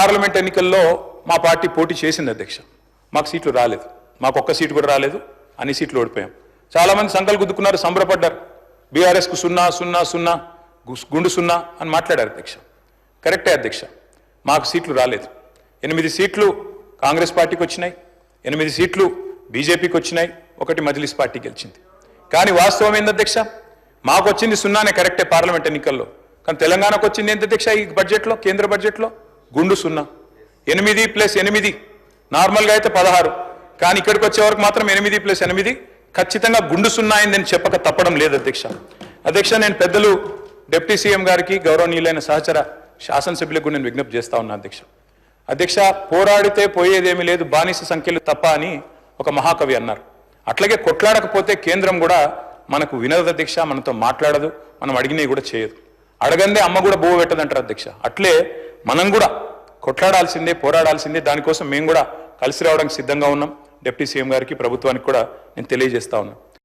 Parliament ఎన్నికల్లో మా party పోటీ చేసింది అధ్యక్ష. మాకు సీట్లు రాలేదు. మాకు ఒక్క సీటు కూడా రాలేదు. అన్ని సీట్లు ఓడిపోయాం. చాలా మంది సంకలు గుద్దుకున్నారు సంబరపడ్డారు. బీఆర్ఎస్కు సున్నా సున్నా సున్నా గుండు సున్నా అని మాట్లాడారు అధ్యక్ష. కరెక్టే అధ్యక్ష. మాకు సీట్లు రాలేదు. ఎనిమిది సీట్లు కాంగ్రెస్ పార్టీకి వచ్చినాయి. ఎనిమిది సీట్లు బీజేపీకి వచ్చినాయి. ఒకటి మజ్లిస్ పార్టీ గెలిచింది. కానీ వాస్తవం ఏంది అధ్యక్ష? మాకు వచ్చింది సున్నానే కరెక్టే పార్లమెంట్ ఎన్నికల్లో. కానీ తెలంగాణకు వచ్చింది ఏంటి అధ్యక్ష ఈ బడ్జెట్లో కేంద్ర బడ్జెట్లో? గుండు సున్నా. ఎనిమిది ప్లస్ ఎనిమిది. నార్మల్గా అయితే పదహారు. కానీ ఇక్కడికి వచ్చే వరకు మాత్రం ఎనిమిది ప్లస్ ఎనిమిది. ఖచ్చితంగా గుండు సున్నా అయిందని చెప్పక తప్పడం లేదు అధ్యక్ష. అధ్యక్ష నేను పెద్దలు డిప్యూటీ సీఎం గారికి గౌరవనీయులైన సహచర శాసనసభ్యులకు నేను విజ్ఞప్తి చేస్తా ఉన్నా అధ్యక్ష. అధ్యక్ష పోరాడితే పోయేదేమీ లేదు బానిస సంఖ్యలు తప్ప అని ఒక మహాకవి అన్నారు. అట్లాగే కొట్లాడకపోతే కేంద్రం కూడా మనకు వినదు అధ్యక్ష మనతో మాట్లాడదు మనం అడిగినవి కూడా చేయదు. అడగందే అమ్మ కూడా బువ్వ పెట్టదంటారు అధ్యక్ష. అట్లే మనం కూడా కొట్లాడాల్సిందే పోరాడాల్సిందే దానికోసం మేము కూడా కలిసి రావడానికి సిద్ధంగా ఉన్నాం. డిప్యూటీ సీఎం గారికి ప్రభుత్వానికి కూడా నేను తెలియజేస్తా ఉన్నాను.